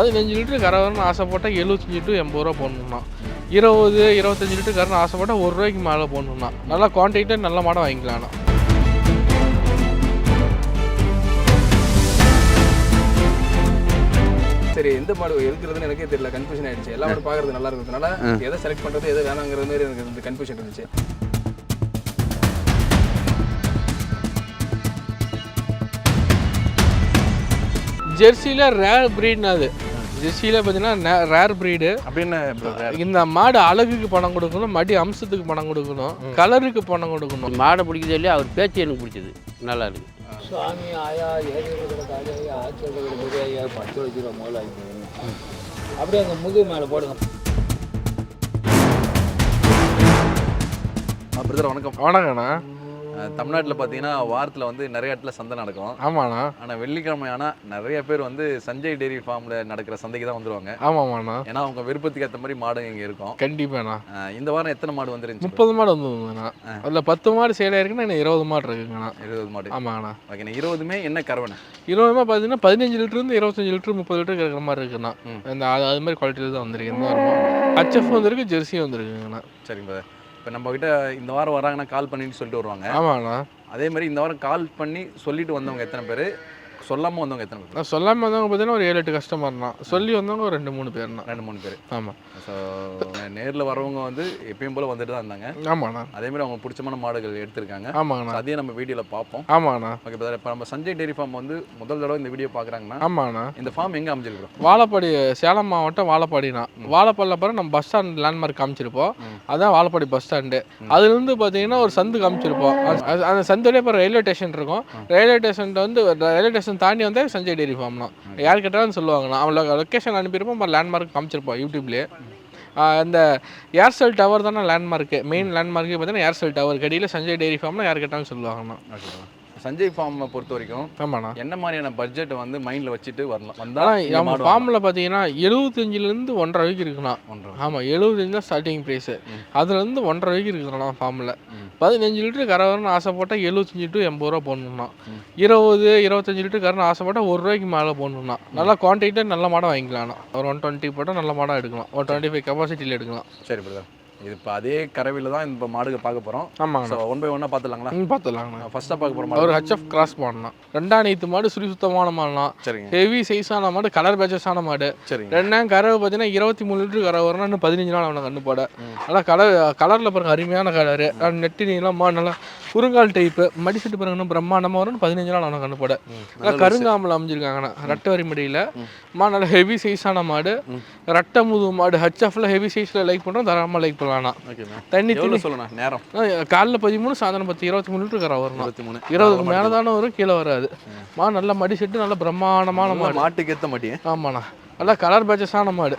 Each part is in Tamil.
பதினஞ்சு லிட்டர் கறவரன்னு ஆசைப்பட்டால் எழுபத்தஞ்சி டு எண்பது ரூபா போடணும்னா. இருபது இருபத்தஞ்சி லிட்டர் கறன்னு ஆசைப்பட்டால் ஒரு ரூபாய்க்கு மேலே போடணும்னா. நல்லா குவான்டிட்டியாக நல்ல மாடம் வாங்கிக்கலாம்ண்ணா சரி எந்த மாடு எடுக்கிறதுன்னு எனக்கே தெரியல. கன்ஃபியூஷன் ஆயிடுச்சு. எல்லா மாடு பார்க்கறது நல்லா இருக்கிறதுனால எதை செலக்ட் பண்றது எதை வேணாங்கிற மாதிரி எனக்கு இந்த கன்ஃபியூஷன் இருந்துச்சு. ஜெர்சியில் ரேர் ப்ரீட்னா அது. ஜெர்சியில் பார்த்தீங்கன்னா ரேர் ப்ரீடு அப்படின்னு இந்த மாடு அழகுக்கு பணம் கொடுக்கணும் மடி அம்சத்துக்கு பணம் கொடுக்கணும் கலருக்கு பணம் கொடுக்கணும். மாடை பிடிக்கிறது இல்லையா? அவர் பேச்சு எனக்கு பிடிச்சது. நல்லா இருக்கு. சுவாமி ஆயா ஏழு கிடக்காது ஐயா ஆட்சியில் கிடக்குது ஐயா பத்து லட்ச ரூபா முதல்ல ஆகி அப்படியே அந்த முதுகு மேலே போடுங்க. பிரதர் வணக்கம். வணக்கண்ணா தமிழ்நாட்டுல பார்த்தீங்கன்னா வாரத்துல வந்து நிறைய இடத்துல சந்தை நடக்கும். ஆமாண்ணா. ஆனா வெள்ளிக்கிழமை ஆனா நிறைய பேர் வந்து சஞ்சய் டெய்ரி ஃபார்ம்ல நடக்கிற சந்தைக்கு தான் வந்துருவாங்க. ஆமாம்மாண்ணா ஏன்னா அவங்க விருப்பத்துக்கு ஏற்ற மாதிரி மாடு இங்க இருக்கும். கண்டிப்பாண்ணா. இந்த வாரம் எத்தனை மாடு வந்துருந்துச்சு? முப்பது மாடு வந்ததுங்கண்ணா. அதில் பத்து மாடு சேலாக இருக்குன்னா இன்னும் இருபது மாடு இருக்குங்கண்ணா. இருபது மாடு. ஆமாங்கண்ணா. ஓகே இருபதுமே என்ன கறவனை இருபது மாடு பார்த்தீங்கன்னா பதினஞ்சு லிட்டருந்து இருபத்தஞ்சு லிட்டர் முப்பது லிட்டர் இருக்கிற மாதிரி இருக்குண்ணா. இந்த அது மாதிரி குவாலிட்டியில் தான் வந்திருக்கு ஹச்எஃப் வந்திருக்கு ஜெர்சியும் வந்திருக்குங்கண்ணா. சரிங்க இப்போ நம்ம கிட்ட இந்த வாரம் வராங்கன்னா கால் பண்ணிட்டு சொல்லிட்டு வருவாங்க. ஆமாண்ணா. அதே மாதிரி இந்த வாரம் கால் பண்ணி சொல்லிட்டு வந்தவங்க எத்தனை பேர்? சொல்லாம வந்தவங்க எத்தனை பேர்? நான் சொல்லாமல் வந்தவங்க பார்த்தீங்கன்னா ஒரு ஏழு எட்டு கஸ்டமர் தான். சொல்லி வந்தவங்க ஒரு ரெண்டு மூணு பேர் ரெண்டு மூணு பேர். ஆமாம் ஸோ நேரில் வரவங்க வந்து எப்பயும் போல வந்துட்டு தான் இருந்தாங்க. ஆமாண்ணா. அதே மாதிரி அவங்க பிடிச்சமான மாடுகள் எடுத்திருக்காங்க. ஆமாங்கண்ணா. அதையும் நம்ம வீடியோவில் பார்ப்போம். ஆமாண்ணா ஓகே பிரதர் இப்போ நம்ம சஞ்சய் டெய்ரி ஃபார்ம் வந்து முதல் தடவை இந்த வீடியோ பார்க்குறாங்கன்னா ஆமாண்ணா. இந்த ஃபார்ம் எங்கே அமைஞ்சிருக்கிறோம் வாழப்பாடி சேலம் மாவட்டம் வாழப்பாடினா வாழப்பாடியில் பிறகு நம்ம பஸ் ஸ்டாண்ட் லேண்ட்மார்க் காமிச்சிருப்போம். அதான் வாழப்பாடி பஸ் ஸ்டாண்டு அதுலேருந்து பார்த்தீங்கன்னா ஒரு சந்து காமிச்சிருப்போம். அந்த சந்துலேயே இப்போ ரயில்வே ஸ்டேஷன் இருக்கும். ரயில்வே ஸ்டேஷன் வந்து ரயில்வே ஸ்டேஷன் தாண்டி வந்தே சஞ்சய் டெய்ரி ஃபார்ம் தான் யார் கேட்டாலும் சொல்லுவாங்கண்ணா. அவங்கள லொக்கேஷன் அனுப்பியிருப்போம் நம்ம லேண்ட்மார்க் காமிச்சிருப்போம் யூடியூப்லேயே இந்த ஏர்செல் டவர் தானே லேண்ட்மார்க்கு மெயின் லேண்ட்மார்க்கு பார்த்தீங்கன்னா ஏர்செல் டவர் கடியில் சஞ்சய் டெய்ரி ஃபார்ம்னா யார் கேட்டாலும் சொல்லுவாங்கண்ணா. சஞ்சய் ஃபார்மை பொறுத்த வரைக்கும் ஆமாண்ணா. என்ன மாதிரியான பட்ஜெட்டை வந்து மைண்டில் வச்சுட்டு வரலாம்? வந்தால் நம்ம ஃபார்மில் பார்த்தீங்கன்னா எழுபத்தஞ்சிலேருந்து ஒன்றரை வரைக்கும் இருக்குண்ணா. ஒன்றரை ஆமாம் எழுபத்தஞ்சு தான் ஸ்டார்டிங் ப்ரைஸு அதுலேருந்து ஒன்றரை வரைக்கும் இருக்குதுண்ணா ஃபார்மில். பதினஞ்சு லிட்டர் கறவரன்னு ஆசைப்பட்டால் எழுபத்தஞ்சி டு எண்பது ரூபா போடணும்னா இருபது இருபத்தஞ்சு லிட்டர் கறன்னு ஆசைப்பட்டால் ஒரு ரூபாய்க்கு மேலே போடணும்னா நல்லா குவான்டிட்டியாக நல்ல மாடம் வாங்கிக்கலாம்ண்ணா ஒரு ஒன் டுவெண்ட்டி போட்டால் நல்ல மாடம் எடுக்கலாம். ஒரு டுவெண்ட்டி ஃபைவ் கெப்பாசிட்டியில் எடுக்கலாம். சரி பிரதர் இது இப்போ அதே கரவில தான் இப்போ மாடுகள் பார்க்க போகிறோம் ஸோ ஆமாங்கண்ணா ஒன் பை ஒன்னாக பார்த்துலாங்களா பார்த்துலாங்கண்ணா ஃபஸ்ட்டாக பார்க்க போகிற மாடு. ஒரு ஹச்எஃப் கிராஸ் பண்ணலாம் ரெண்டாம் நீத்து மாடு சுழி சுத்தமான மாடுனா சரிங்க. ஹெவி சைஸான மாடு கலர் பேச்சஸான மாடு. சரிங்க. ரெண்டாம் கறவை பார்த்தீங்கன்னா இருபத்தி மூணு லிட்டர் கறவை வரணும் இன்னும் பதினஞ்சு நாள் அவனை கண்டு போட. நல்லா கலர் கலரில் பாருங்க அருமையான கலரு நெட்டி நீளம் மா நல்லா குறுங்கால் டைப்பு மடிச்சிட்டு பாருங்க இன்னும் பிரம்மாண்டமாக வரும். பதினஞ்சு நாள் அவனை கண்டு போட நல்லா கருங்காமல் அமைஞ்சிருக்காங்கண்ணா. ரெட்டை வரி மடியில். மா. நல்லா ஹெவி சைஸான மாடு. ரெட்டை முது மாடு. ஹச்எஃப்ல ஹெவி சைஸில் லைக் பண்ணுறோம் தரமாக லைக் பண்ணலாம்ண்ணா தண்ணி தண்ணி. சொல்லணும்? நேரம். காலைல பதிமூணு சாயந்தரம் பத்து. இருபத்தி மூணு லிட்டர் கரை வரணும் இருபத்தி மூணு. இருபதுக்கு மேலே தானே வரும் கீழே வராது. மா. நல்லா மடி செட்டு நல்லா பிரம்மாண்டமான மாடு. மாட்டுக்கு ஏற்ற மாட்டியே. ஆமாண்ணா. நல்லா கலர் பேச்சஸான மாடு.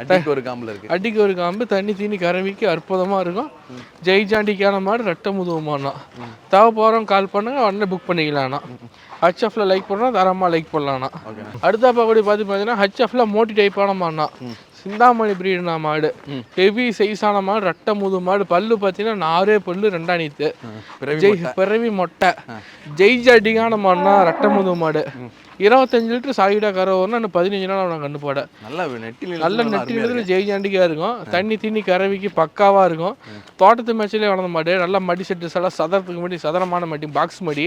அடிக்கு ஒரு காம்பில் இருக்கு. அடிக்கு ஒரு காம்பு தண்ணி தீனி கறவிக்கு அற்புதமாக இருக்கும். ஜெய்ஜாண்டிக்கான மாடு ரெட்டை முதுகுமானா தேவை போகிறோம் கால் பண்ணுங்க உடனே புக் பண்ணிக்கலாம்ண்ணா ஹச்எஃப்ல லைக் பண்ணுறோம் தரமாக லைக் பண்ணலாம்ண்ணா அடுத்த பகுதி பார்த்து பார்த்தீங்கன்னா ஹச்எஃப்ல மோட்டி டைப்பான மாடுனா சிந்தாமணி பிரீடுனா மாடு. ஹெவி சைஸான மாடு ரெட்டை முது மாடு. பல்லு பார்த்தீங்கன்னா நாரே பல்லு ரெண்டா நீத்து. ஜெய் பிறவி மொட்டை. ஜெய் ஜாட்டிக்கான மாடுனா ரெட்டை முது மாடு. இருபத்தஞ்சு லிட்டர் சாலிடா கரை வரணும் இன்னும் பதினஞ்சு நாள் அவனை கண்டு போட. நல்லா நெட்டில் நல்ல நெட்டிலிருந்து ஜெய் ஜாண்டிக்காக இருக்கும். தண்ணி தீனி கறவிக்கு பக்காவாக இருக்கும். தோட்டத்து மேட்சிலே வளர்ந்த மாடு நல்லா மடி செட்டு சில சதறத்துக்கு மடி சதரமான மடி பாக்ஸ் மடி.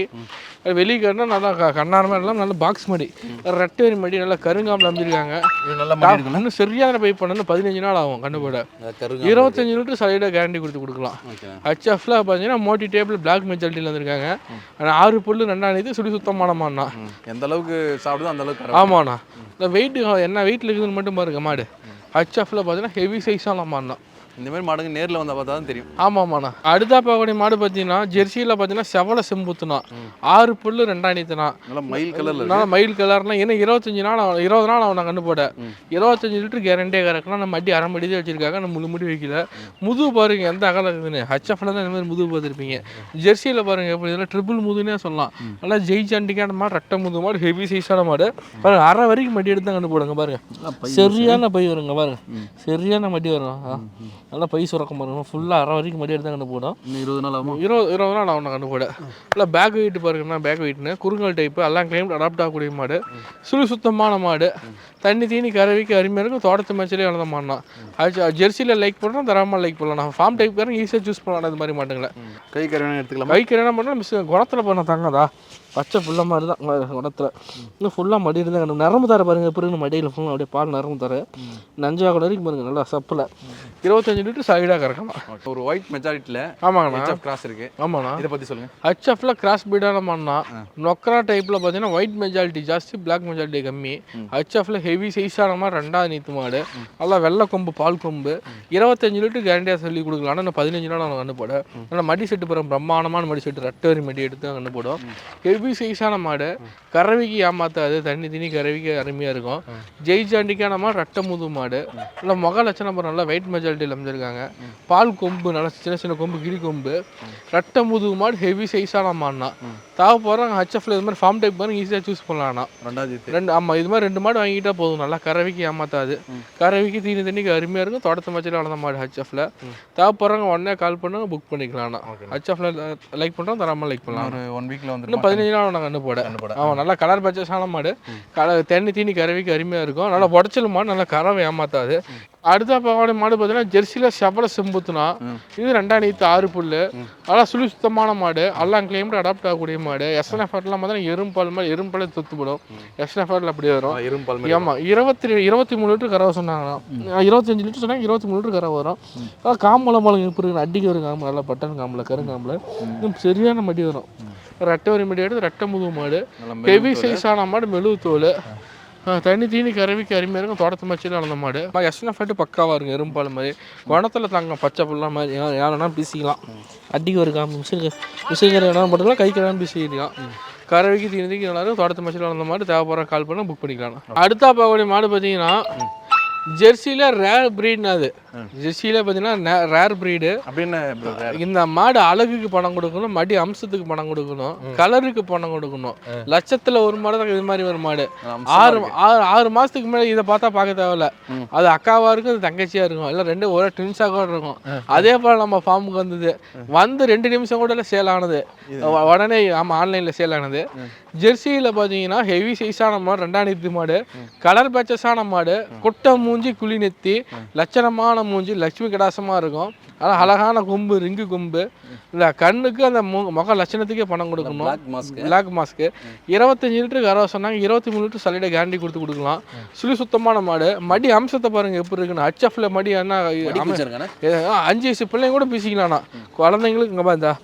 வெளியே கட்டினா நல்லா கண்ணாரமாக எல்லாம் நல்ல பாக்ஸ் மடி. ரெட்டை மடி நல்லா கருங்காமல் அமைஞ்சிருக்காங்க நல்லா இன்னும் சரியான பைப் பண்ணணும். பதினஞ்சு நாள் ஆகும் கண்டுபிட இருபத்தஞ்சு லிட்டர் சைடாக கேரண்டி கொடுத்து கொடுக்கலாம். ஹச்எஃப்ல பார்த்தீங்கன்னா மோட்டி டேபிள் பிளாக் மெஜாரிட்டியில் வந்திருக்காங்க. ஆனா ஆறு புல்லு ரெண்டாம் இது சுடி சுத்தமான மாடுனா. எந்த அளவுக்கு சாப்பிடுதோ அந்த அளவுக்கு ஆமாண்ணா. இந்த வெயிட் என்ன வெயிட்டில் இருக்குதுன்னு மட்டும் பாருங்க மாடு. ஹச்எஃப்ல பார்த்தீங்கன்னா ஹெவி சைஸான மாடுனா இந்த மாதிரி மாடுங்க நேர்ல வந்தா பார்த்தா தான் தெரியும். ஆமாம்மாண்ணா அடுத்தா பார்க்கக்கூடிய மாடு பார்த்தீங்கன்னா ஜெர்சியில் பார்த்தீங்கன்னா செவலை செம்புத்துனா. ஆறு புல்லு ரெண்டாயிரத்துனா நல்லா மயில் கலர்ல நல்லா மயில் கலர்னா ஏன்னா இருபத்தஞ்சு நாள் அவன் இருபது நாள் அவனை கண்டு போட. இருபத்தஞ்சு லிட்டர் கேரண்டியே கறக்கலாம் நம்ம மடி அரை மடி தான் வச்சிருக்காங்க நம்ம முழு முடி வைக்கல. முதுகு பாருங்க எந்த அகலம் இருக்குதுன்னு. ஹச்எஃப்ல தான் இந்த மாதிரி முதுகு பார்த்துருப்பீங்க. ஜெர்சியில் பாருங்க எப்படி இதெல்லாம் ட்ரிபிள் முதுனே சொல்லலாம். நல்லா ஜெய் சாண்டிக்கான மாடு ரெட்டை முது மாடு ஹெவி சைஸான மாடு. பாருங்க அரை வரைக்கும் மடி எடுத்து தான் கண்டு போடுங்க பாருங்க. சரியான பை வருங்க பாருங்க. சரியான மடி வரும். நல்லா பை சுரக்கம் பாருங்க. ஃபுல்லாக அரை வரைக்கும் மடி எடுத்து கண்டு போடும். இருபது நாள் ஆகுமா? இருபது இருபது நாள் நான் கண்டு போட. இல்லை பேக் வெயிட் பாருங்கன்னா பேக் வெயிட்னு குறுங்கல் டைப்பு எல்லாம் கிளைம் அடாப்ட் ஆகக்கூடிய மாடு. சுழி சுத்தமான மாடு. தண்ணி தீனி கறவைக்கு அருமையாக இருக்கும். தோட்டத்து மேட்ச்லேயே வளர்ந்த மாடுனா. அது ஜெர்சியில் லைக் பண்ணுறோம் தராமல் லைக் பண்ணலாம் ஃபார்ம் டைப் காரங்க ஈஸியாக சூஸ் பண்ணலாம். இது மாதிரி மாட்டுங்களை. கை கருவேனா எடுத்துக்கலாமா? பைக் என்ன பண்ணால் மிஸ் குணத்தில் பண்ண தாங்கதா? பச்சை புள்ள மாதிரி தான். குணத்தில் இன்னும் ஃபுல்லாக மடி இருந்தால் கண்டு நரம்பு தர பாருங்க பிறகு மடியில் ஃபுல்லாக அப்படியே பால் நரம்பு தர நஞ்சா கூட வரைக்கும் பாருங்க நல்லா சப்பில். இருபத்தஞ்சு லிட்டர் சைடாக கறக்கலாம் ஒரு ஒயிட் மெஜாரிட்டியில் ஆமாங்கண்ணா. கிராஸ் இருக்கு. ஆமாண்ணா. இதை பற்றி சொல்லுங்க. ஹச்எஃப்ல கிராஸ் பீடான மண்ணா நொக்கரா டைப்பில் பார்த்தீங்கன்னா ஒயிட் மெஜாரிட்டி ஜாஸ்தி பிளாக் மெஜாரிட்டி கம்மி. ஹச்எஃப்ல ஹெவி சைஸான மாதிரி ரெண்டாவது நீத்து மாடு. நல்லா வெள்ளை கொம்பு பால் கொம்பு. இருபத்தஞ்சு லிட்டர் கேரண்டியாக சொல்லி கொடுக்கலாம். ஆனால் பதினஞ்சு நாள் நான் கண்டு போட ஆனால் மடி செட்டு போகிறோம் பிரம்மாண்டமான மடி செட்டு ரெட்டவரி மடி எடுத்து கண்டு போடும் ஹெவி சைஸான மாடு. கறவைக்கு ஏமாத்தாது தண்ணி தண்ணி கறவைக்கு அருமையாக இருக்கும். ஜெய் ஜாண்டிக்கான மாதிரி ரெட்டை முது மாடு. நல்லா முக லட்சணம் நல்லா வெயிட் மெஜாரிட்டியில் அமைஞ்சிருக்காங்க பால் கொம்பு நல்லா சின்ன சின்ன கொம்பு கிரி கொம்பு. ரெட்டை முதுகு மாடு ஹெவி சைஸான மாடுனா தாவ போகிறாங்க ஹச்எஃப்ல இது மாதிரி ஃபார்ம் டைப் பாருங்க ஈஸியாக சூஸ் பண்ணலாம்னா ரெண்டாவது ரெண்டு ஆமாம் இது மாதிரி ரெண்டு மாடு வாங்கிட்டா போதும். நல்லா கறவைக்கு ஏமாத்தாது. கறவைக்கு தீனி தண்ணிக்கு அருமையாக இருக்கும். தோட்டத்து மச்சில் வளர்ந்த மாடு ஹச்எஃப்ல தேவை போகிறவங்க உடனே கால் பண்ணுங்க புக் பண்ணிக்கலாம்ண்ணா. ஹச்எஃப்ல லைக் பண்ணுறோம் தராமல் லைக் பண்ணலாம். ஒரு ஒன் வீக்ல வந்து இன்னும் பதினஞ்சு நாள் நாங்கள் கண்டு போட. ஆமாம் நல்லா கலர் பச்சஸான மாடு. கல தண்ணி தீனி கறவைக்கு அருமையாக இருக்கும். நல்லா உடச்சல் மாடு நல்லா கறவை ஏமாத்தாது. அடுத்த பாவாடை மாடு பார்த்தீங்கன்னா ஜெர்சியில் செவல செம்புத்துனா இது ரெண்டாம் நீத்து ஆறு புல்லு. நல்லா சுழி சுத்தமான மாடு. எல்லாம் கிளைம்டு அடாப்ட் ஆகக்கூடிய மாடு. எஸ்என்எஃப் எல்லாம் பார்த்தீங்கன்னா எறும்பால் மாதிரி எறும்பாலே தொத்துப்படும் எஸ்என்எஃப் அப்படி வரும். இரும்பல் ஆமா இருபத்தி இருபத்தி மூணு லிட்டர் கறவை சொன்னாங்கண்ணா. இருபத்தஞ்சு லிட்டர் சொன்னாங்க இருபத்தி மூணு லிட்டர் கறவை வரும். அதான் காம்பளம் இப்போ இருக்கு அடிக்க ஒரு காம்பு நல்லா பட்டன் காம்பில் கருங்காம்பில் இன்னும் சரியான மடி வரும். ரெட்டை வரி மடி எடுத்து ரெட்டை முதுகு மாடு. ஹெவி சைஸான மாடு மெழுகு தோல். தண்ணி தீனி கறவைக்கு அருமையாக இருக்கும் தோட்டத்து மச்சியில் வளர்ந்த மாடு. எஸ்னா ஃபைட்டு பக்காவாக இருக்கும் எறும்பால் மாதிரி. குணத்தில் தாங்க பச்சை புல்லாம் மாதிரி யார் யாருன்னா அடிக்கு அடிக்க ஒரு காம்பு மிஷின் மிஷின் வேணாலும் போட்டுக்கலாம் கை வேணாலும் பீசிக்கலாம். கறவைக்கு தீனி தீனி நல்லா இருக்கும். தோட்டத்து மச்சியில் வளர்ந்த மாடு தேவைப்படுற கால் பண்ணால் புக் பண்ணிக்கலாம். அடுத்த பார்க்கக்கூடிய மாடு பார்த்தீங்கன்னா ஜெர்சியில் ரேர் ப்ரீட்னு அது. ஜெர்சியில் பார்த்தீங்கன்னா ரேர் ப்ரீடு அப்படின்னு. இந்த மாடு அழகுக்கு பணம் கொடுக்கணும் மடி அம்சத்துக்கு பணம் கொடுக்கணும் கலருக்கு பணம் கொடுக்கணும். லட்சத்துல ஒரு மாடு தான் இது மாதிரி ஒரு மாடு. ஆறு. ஆறு ஆறு மாசத்துக்கு மேல இதை பார்த்தா பார்க்க தேவையில்ல. அது அக்காவா இருக்கும் அது தங்கச்சியா இருக்கும். இல்லை ரெண்டு ஒரே ட்வின்ஸாக கூட இருக்கும். அதே போல நம்ம ஃபார்முக்கு வந்தது. வந்து ரெண்டு நிமிஷம் கூட சேல் ஆனது. உடனே ஆமா ஆன்லைன்ல சேல் ஆனது. ஜெர்சியில் பார்த்தீங்கன்னா ஹெவி சைஸான மாடு ரெண்டாயிரத்து மாடு. கலர் பேச்சஸான மாடு. குட்டை மூஞ்சி குழி நெத்தி லட்சணமான மூஞ்சி லட்சுமி கடாசமா இருக்கும். ஆனால் அழகான கொம்பு ரிங்கு கொம்பு. இந்த கண்ணுக்கு அந்த மு- முக லட்சணத்துக்கே பணம் கொடுக்கணும். பிளாக் மாஸ்க்கு இருபத்தஞ்சு லிட்டருக்கு அறுபது சொன்னாங்க. இருபத்தி மூணு லிட்டர் சலிடை கேரண்டி கொடுத்து கொடுக்கலாம். சுழி சுத்தமான மாடு. மடி அம்சத்தை பாருங்க எப்படி இருக்குன்னு. ஹச்எஃப்ல மடி என்ன அஞ்சு வயசு பிள்ளைங்க கூட பேசிக்கலாம்ண்ணா. குழந்தைங்களுக்கு இங்கே பாருங்க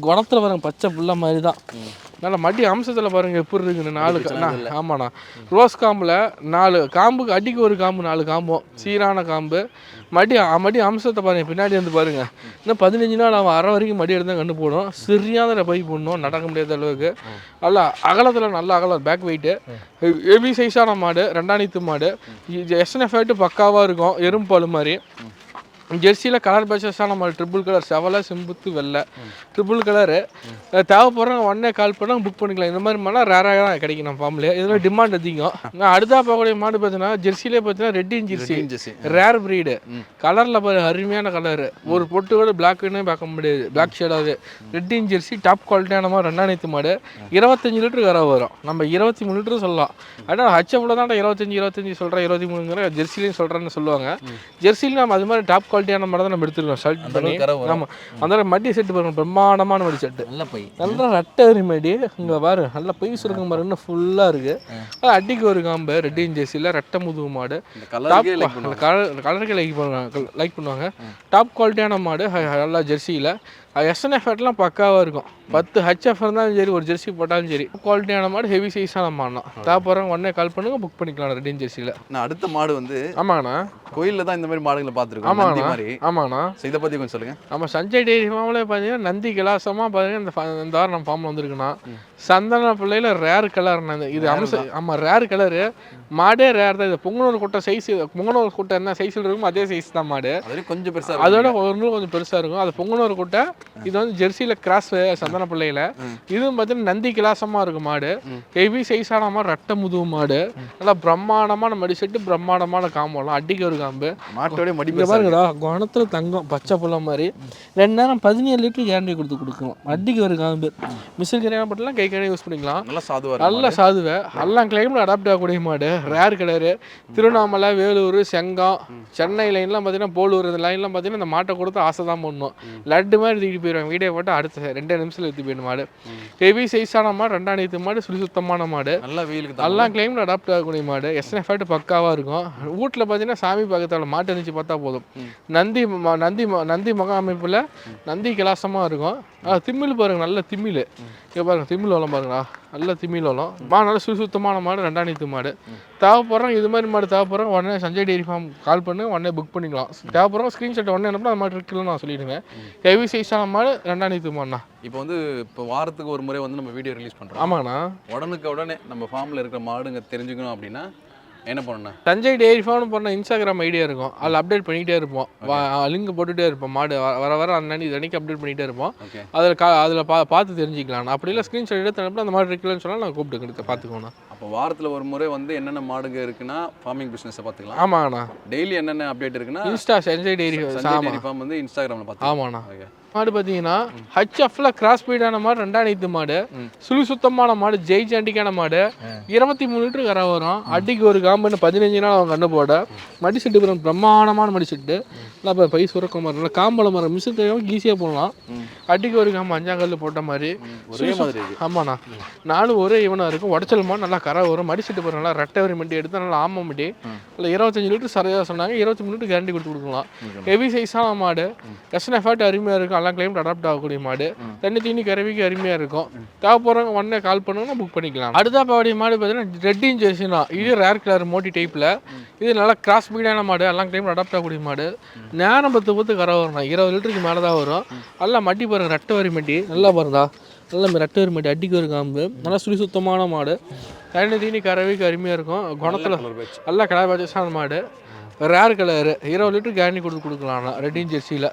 குணத்தில் பாருங்க பச்சை புள்ள மாதிரி தான் நல்ல மடி அம்சத்தில் பாருங்க எப்படி இருக்குன்னு நாலு ஆமாண்ணா. ரோஸ் காம்பில் நாலு காம்புக்கு அடிக்கு ஒரு காம்பு நாலு காம்பும் சீரான காம்பு. மடி மடி அம்சத்தை பாருங்க பின்னாடி வந்து பாருங்க. இன்னும் பதினஞ்சு நாள் அவன் அரை வரைக்கும் மடி எடுத்து கண்டு போடும். சரியான பை போடணும் நடக்க முடியாத அளவுக்கு. நல்லா அகலத்தில் நல்ல அகலம் பேக் வெயிட்டு ஹெவி சைஸான மாடு ரெண்டாணித்து மாடு. எஸ்என்எஃப் ஆகிட்டு பக்காவாக இருக்கும் எறும்பால் மாதிரி. ஜெர்சியில் கலர் பேச்சஸான மாடு ட்ரிபிள் கலர் செவலை செம்புத்து வெள்ளை. ட்ரிபிள் கலரு தேவைப்படுறவங்க உடனே கால் பண்ணால் புக் பண்ணிக்கலாம். இந்த மாதிரி மாடலாம் ரேராக தான் கிடைக்கும் நம்ம ஃபார்ம்லேயே இதில் டிமாண்ட் அதிகம். நான் அடுத்தா பார்க்கக்கூடிய மாடு பார்த்தீங்கன்னா ஜெர்சிலே பார்த்தீங்கன்னா ரெட்டின் ஜெர்சி. Jersey. ரேர் பிரீடு கலரில் பாரு அருமையான கலரு ஒரு பொட்டு கூட பிளாக்குன்னே பார்க்க முடியாது. பிளாக் ஷேடாவது ரெட்டின் ஜெர்சி டாப் குவாலிட்டியான மாதிரி ரெண்டாயிரத்து மாடு. இருபத்தஞ்சு லிட்டர் கரை வரும். நம்ம இருபத்தி மூணு லிட்டர் சொல்லலாம். ஆனால் ஹச்எஃப்ல தான் இருபத்தஞ்சு இருபத்தஞ்சு சொல்கிறேன் இருபத்தி மூணுங்கிற ஜெர்சிலையும் சொல்கிறேன்னு சொல்லுவாங்க. ஜெர்சியில் நம்ம அது மாதிரி டாப் குவாலிட்டியான மாடு தான் நம்ம எடுத்துருக்கோம் ஷர்ட் பண்ணி. ஆமாம் அந்த மடி செட்டு பாருங்க பிரம்மாண்டமான மடி செட்டு. நல்ல பை. நல்லா ரெட்டரி மடி இங்கே பாரு நல்லா பொய் சுருக்கம் பாரு இன்னும் ஃபுல்லாக இருக்கு. அது அடிக்கு ஒரு காம்பு ரெட்டின் ஜெர்சியில் ரெட்டை முதுகு மாடு. இந்த டாப் கலருக்கே லைக் பண்ணுவாங்க. கலர் கலருக்கு லைக் பண்ணுவாங்க லைக் பண்ணுவாங்க. டாப் குவாலிட்டியான மாடு நல்லா ஜெர்சியில் எஸ்என்எஃப் எல்லாம் பக்காவாக இருக்கும். பத்து ஹச்எஃப் இருந்தாலும் சரி ஒரு ஜெர்சி போட்டாலும் சரி குவாலிட்டியான மாடு ஹெவி சைஸான மாடுனா. வரவங்க உடனே கால் பண்ணுங்க புக் பண்ணிக்கலாம் ரெட்டின் ஜெர்சியில் நான் அடுத்த மாடு வந்து ஆமாங்கண்ணா. கோயில்ல தான் இந்த மாதிரி மாடுகளை பார்த்துருக்கோம் ஆமாங்கண்ணா. மாதிரி. ஆமாண்ணா இதை பத்தி கொஞ்சம் சொல்லுங்க. நம்ம சஞ்சய் டெய்ரி ஃபார்ம்ல பார்த்தீங்கன்னா நந்தி கிளாசமாக பார்த்தீங்கன்னா இந்த இந்த வாரம் நம்ம ஃபார்மில் வந்திருக்குண்ணா. சந்தன பிள்ளையில ரேர் கலர் இது. அம்சம் ஆமாம் ரேர் கலரு மாடே ரேர் தான். இது பொங்கனூர் குட்டை சைஸ் பொங்கனூர் குட்டை என்ன சைஸில் இருக்கும் அதே சைஸ் தான் மாடு. கொஞ்சம் பெருசா அதோட ஒரு கொஞ்சம் பெருசாக இருக்கும். அது பொங்கனூர் குட்டை இது வந்து ஜெர்சியில் கிராஸ் சந்தன பிள்ளையில. இதுவும் பார்த்தீங்கன்னா நந்தி கிளாசமாக இருக்கும் மாடு. ஹெவி சைஸான மாதிரி ரெட்டை முதுகு மாடு. நல்லா பிரம்மாண்டமான மடி செட்டு பிரம்மாண்டமான காம்பெல்லாம் அடிக்க ஒரு காம்பு மாட்டோட மடி பாருங்கடா குணத்துல தங்கம் பச்சை புள்ள மாதிரி. ரெண்டு நேரம் பதினேழு லிட்டர் கேரண்டி கொடுத்து கொடுக்கலாம். அடிக்கு ஒரு காம்பு மிஷின் கரையான பட்டெல்லாம் கை கடையை யூஸ் பண்ணிக்கலாம். நல்லா சாதுவா நல்ல சாதுவை. எல்லாம் கிளைமில் அடாப்ட் ஆகக்கூடிய மாடு. ரேர் கலரு திருவண்ணாமலை வேலூர் செங்கம் சென்னை லைன்லாம் பார்த்தீங்கன்னா போலூர் இந்த லைன்லாம் பார்த்தீங்கன்னா இந்த மாட்டை கொடுத்து ஆசை தான் பண்ணணும் லட்டு மாதிரி தூக்கிட்டு போயிடுவாங்க. வீடியோ போட்டு அடுத்த ரெண்டே நிமிஷத்தில் எடுத்து போயிடும் மாடு. ஹெவி சைஸான மாடு ரெண்டாயிரத்து மாடு சுழி சுத்தமான மாடு. நல்லா வெயிலுக்கு எல்லாம் கிளைமில் அடாப்ட் ஆகக்கூடிய மாடு. எஸ்என் எஃபர்ட் பக்காவாக இருக்கும். வீட்டில் பார்த்தீங்கன்னா சாமி பக்கத்தில் மாட்டு இருந்துச்சு பார்த்தா போதும். நந்தி நந்தி நந்தி முக அமைப்பில் நந்தி கிளாசமாக இருக்கும். ஆ, திமில் பாருங்க நல்ல திமில் இங்கே பாருங்க திமில் வளம் பாருங்களா நல்ல திமில் வளம். மா. நல்ல சுத்தமான மாடு ரெண்டாயிரத்து மாடு. தேவைப்படுறோம் இது மாதிரி மாடு தேவைப்படுறோம் உடனே சஞ்சய் டெய்ரி ஃபார்ம் கால் பண்ணி உடனே புக் பண்ணிக்கலாம். தேவைப்படுறோம் ஸ்க்ரீன்ஷாட் உடனே அனுப்பினா அந்த மாதிரி இருக்குன்னு நான் சொல்லிடுவேன். ஹெவி சைஸான மாடு ரெண்டாயிரத்து மாடுண்ணா இப்போ வந்து இப்போ வாரத்துக்கு ஒரு முறை வந்து நம்ம வீடியோ ரிலீஸ் பண்றோம். ஆமாண்ணா உடனுக்கு உடனே நம்ம ஃபார்ம்ல இருக்கிற மாடுங்க தெரிஞ்சுக்கணும் அப்படின்னா என்ன பண்ணணும்? தஞ்சை டெய்ரி ஃபார்ம் பண்ண இன்ஸ்டாகிராம் ஐடியா இருக்கும். அதில் அப்டேட் பண்ணிகிட்டே இருப்போம். லிங்க் போட்டுகிட்டே இருப்போம். மாடு வர வர அன்னி அன்னைக்கு அப்டேட் பண்ணிகிட்டே இருப்போம். அதில் கா அதில் பா பார்த்து தெரிஞ்சுக்கலாம். அப்படி இல்லை ஸ்க்ரீன்ஷாட் எடுத்து அனுப்பினா அந்த மாதிரி இருக்குல்லன்னு சொன்னால் நான் கூப்பிட்டு பார்த்துக்கோண்ணா அப்போ வாரத்துல ஒரு முறை வந்து என்னென்ன மாடுங்க இருக்குன்னா ஃபார்மிங் பிசினஸை பார்த்துக்கலாம். ஆமாண்ணா டெய்லி என்னென்ன அப்டேட் இருக்குன்னா இன்ஸ்டா சஞ்சய் டெய்ரி ஃபார்ம் வந்து இன்ஸ்டாகிராமில் பார்த்துக்கலாம். ஆமாண்ணா. ஓகே மாடு பார்த்தீங்கன்னா ஹச்எஃப்ல கிராஸ் பீடான மாடு ரெண்டாயிரத்து மாடு. சுழி சுத்தமான மாடு ஜெய் ஜாண்டிக்கான மாடு. இருபத்தி மூணு லிட்டர் கரை வரும். அடிக்கு ஒரு காம்பு பதினஞ்சு நாள் அவங்க கண்ணு போட. மடி செட்டு பிறகு பிரம்மாண்டமான மடி செட்டு. நல்லா இப்போ பை சுரக்க மாதிரி. நல்லா காம்பளம் மரம் மிஷின் தெரியாமல் ஈஸியாக போடலாம். அடிக்கு ஒரு காம்பு அஞ்சாங்கல்ல போட்ட மாதிரி. ஒரே மாதிரி இருக்கு. ஆமாண்ணா. நானும் ஒரே இவனாக இருக்கும். உடச்சல் மாடு நல்லா கரை வரும். மடி செட்டு போகிற நல்லா ரெட்டை வரி மண்டி எடுத்து நல்லா ஆம மண்டி இல்லை இருபத்தஞ்சு லிட்டர் சரியாக சொன்னாங்க. இருபத்தி மூணு லிட்டர் கேரண்டி கொடுத்து கொடுக்கலாம். ஹெவி சைஸான மாடு. எஸ்என் எஃபர்ட் அருமையாக இருக்கும். எல்லாம் கிளைம் அடாப்ட் ஆகக்கூடிய மாடு. தண்ணி தீனி கறவைக்கு அருமையாக இருக்கும். தேவைப்படுறவங்க உடனே கால் பண்ணுங்கன்னா புக் பண்ணிக்கலாம். அடுத்த பாவடி மாடு பார்த்தீங்கன்னா ரெட்டின் ஜெர்சினா இது ரேர் கலர் மோட்டி டைப்பில் இது நல்லா கிராஸ் பீடான மாடு. எல்லாம் கிளைம் அடாப்ட் ஆகக்கூடிய மாடு. நேரம் பத்து பத்து கரை வரும் இருபது லிட்டருக்கு மேலே தான் வரும். நல்லா மட்டி பாருங்க ரெட்டை வரி மட்டி. நல்லா பாருங்கா நல்ல ரெட்டை வரி மட்டி அடிக்கு ஒரு காம்பு. நல்லா சுழி சுத்தமான மாடு. தண்ணி தீனி கறவைக்கு அருமையாக இருக்கும். குணத்தில் நல்லா கடை பச்சசான மாடு. Rare colour. இருபது லிட்டர் கேரண்டி கொடுத்து கொடுக்கலாம் ரெட்டின் ஜெர்சியில்.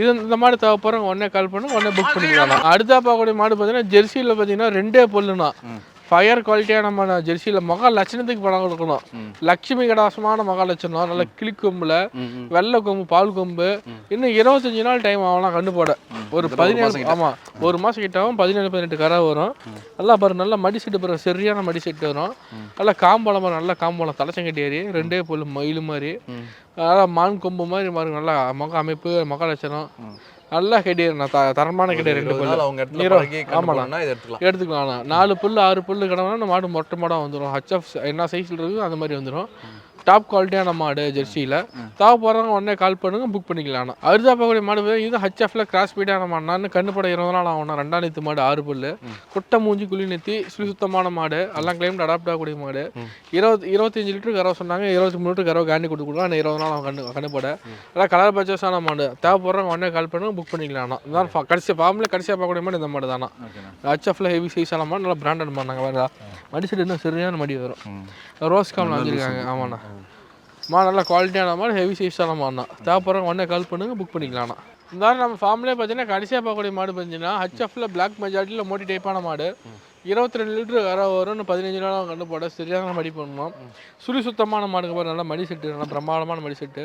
இது இந்த மாடு தேவைப்படுறவங்க உடனே கால் பண்ணுங்க உடனே புக் பண்ணிக்கலாம். அடுத்த பார்க்கக்கூடிய மாடு பார்த்தீங்கன்னா ஜெர்சியில் பார்த்தீங்கன்னா ரெண்டே பொல்லுனா ஃபயர் குவாலிட்டியான மாடு ஜெர்சியில் மகா லட்சணத்துக்கு பணம் கொடுக்கணும். லட்சுமி கடாசமான மகா லட்சணம். நல்ல கிளிக்கொம்புல வெள்ளை கொம்பு பால் கொம்பு. இன்னும் இருபத்தஞ்சு நாள் டைம் ஆகலாம் கண்டு போட ஒரு பதினேழு ஆமாம் ஒரு மாதம் கிட்ட ஆகும். பதினேழு பதினெட்டு கரை வரும். நல்லா பாரு நல்லா மடி செட்டு பாரு சரியான மடி செட்டு வரும். நல்லா காம்பளம் பாரு நல்லா காம்பளம். தலைச்சங்கட்டி ஏறி ரெண்டே பொல் மயில் மாதிரி. நல்லா மான் கொம்பு மாதிரி பாருங்க. நல்லா முக அமைப்பு முக லட்சணம். நல்லா கெடியர் த- தரமான கெடியர் ரெண்டு பழகி ஆமாண்ணா. எடுத்துக்கலாம். நாலு புல்லு ஆறு புல்லு கிடவுனா நம்ம மாடு மொட்டை மாடாக வந்துடும் ஹச்எஃப் என்ன சைஸில் இருக்குது அந்த மாதிரி வந்துடும் டாப் குவாலிட்டியான மாடு ஜெர்சியில். தேவை போகிறவங்க உடனே கால் பண்ணுங்க புக் பண்ணிக்கலாம் அடுத்த பார்க்கக்கூடிய மாடு இது ஹச்எஃப்ல கிராஸ் பீடான மாடு. நான் கண்ணுப்பட இருபது நாள் ஆகணும் ரெண்டாயிரத்து மாடு ஆறு புல்லு. குட்டை மூஞ்சி குழி நெத்தி சுழி சுத்தமான மாடு. எல்லாம் கிளைம் அடாப்ட் ஆகக்கூடிய மாடு. இருபது இருபத்தஞ்சு லிட்டர் கறவை சொன்னாங்க. இருபத்தி மூணு லிட்டர் கறவை கேண்டி கொடுத்து கொடுக்கலாம். இருபது நாள் அவன் கண்ணு கண்ணுப்பட எல்லாம் கலர் பர்ச்சேஸான மாடு. தேவைப்படுறவங்க உடனே கால் பண்ணுங்க புக் பண்ணிக்கலாம் fa- கடைசி ஃபார்மில் கடைசியாக பார்க்கக்கூடிய மாடு இந்த மாடு தானா. ஹச்எஃப்ல ஹெவி சைஸான மாடு நல்லா பிராண்டட் பண்ணாங்க வேறு. மடி செட் இன்னும் சரியான மடி வரும். ரோஸ் காமில் வச்சுருக்காங்க ஆமாண்ணா. மா நல்லா குவாலிட்டியான மாடு ஹெவி சைஸான மாடுண்ணா தேவைப்படுறவங்க உடனே கால் பண்ணுங்க புக் பண்ணிக்கலாம்ண்ணா. இருந்தாலும் நம்ம ஃபார்ம்லேயே பார்த்தீங்கன்னா கடைசியாக பார்க்கக்கூடிய மாடு பார்த்தீங்கன்னா ஹச்எஃப்ல பிளாக் மெஜாரிட்டியில் மோட்டி டைப்பான மாடு. இருபத்தி ரெண்டு லிட்டர் வர வரும்னு பதினஞ்சு நாள் கண்டு போட சரியான மடி பண்ணணும் சுழி சுத்தமான மாடுங்க பாரு நல்லா மடி செட்டு நல்லா பிரம்மாண்டமான மடி செட்டு.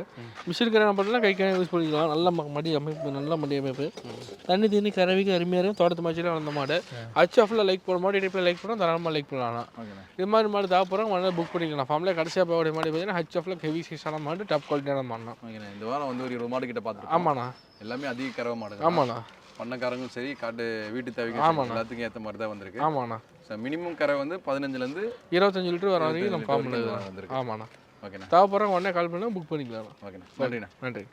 மிஷின் கரை பண்ணலாம் கை கை யூஸ் பண்ணிக்கலாம். நல்ல மடி அமைப்பு நல்ல மடி அமைப்பு. தண்ணி தண்ணி கறவைக்கு அருமையாக இருக்கும் தோட்டத்து மாச்சியில் வளர்ந்த மாடு. ஹச்எஃப்ல லைக் போட மாடு டைப்பில் லைக் பண்ணால் தாராளமாக லைக் பண்ணலாம் இது மாதிரி மாடு தேவைப்படுறோம் உடனே புக் பண்ணிக்கலாம். ஃபார்ம்ல கடைசியாக போகக்கூடிய மாடு பார்த்தீங்கன்னா ஹச்எஃப்ல ஹெவி சைஸான மாடு டாப் குவாலிட்டியான மாடுனா இந்த வாரம் வந்து ஒரு இருபது மாடு கிட்ட பார்த்துருக்கோம் ஆமாண்ணா. எல்லாமே அதிக கறவை மாடுங்க ஆமாண்ணா. பண்ணக்காரங்களும் சரி காட்டு வீட்டு. சரி, எல்லாத்துக்கும் ஏற்ற மாதிரி தான் வந்திருக்கு. ஆமாண்ணா. மினிமம் கரை வந்து பதினஞ்சுலேருந்து இருபத்தஞ்சு லிட்டர் வர வரைக்கும் நம்ம ஃபார்ம்ல வந்திருக்கு. ஆமாண்ணா. ஓகேண்ணா. தேவைப்படுறவங்க உடனே கால் பண்ணி புக் பண்ணிக்கலாம் ஓகேண்ணா. நன்றிண்ணா. நன்றி.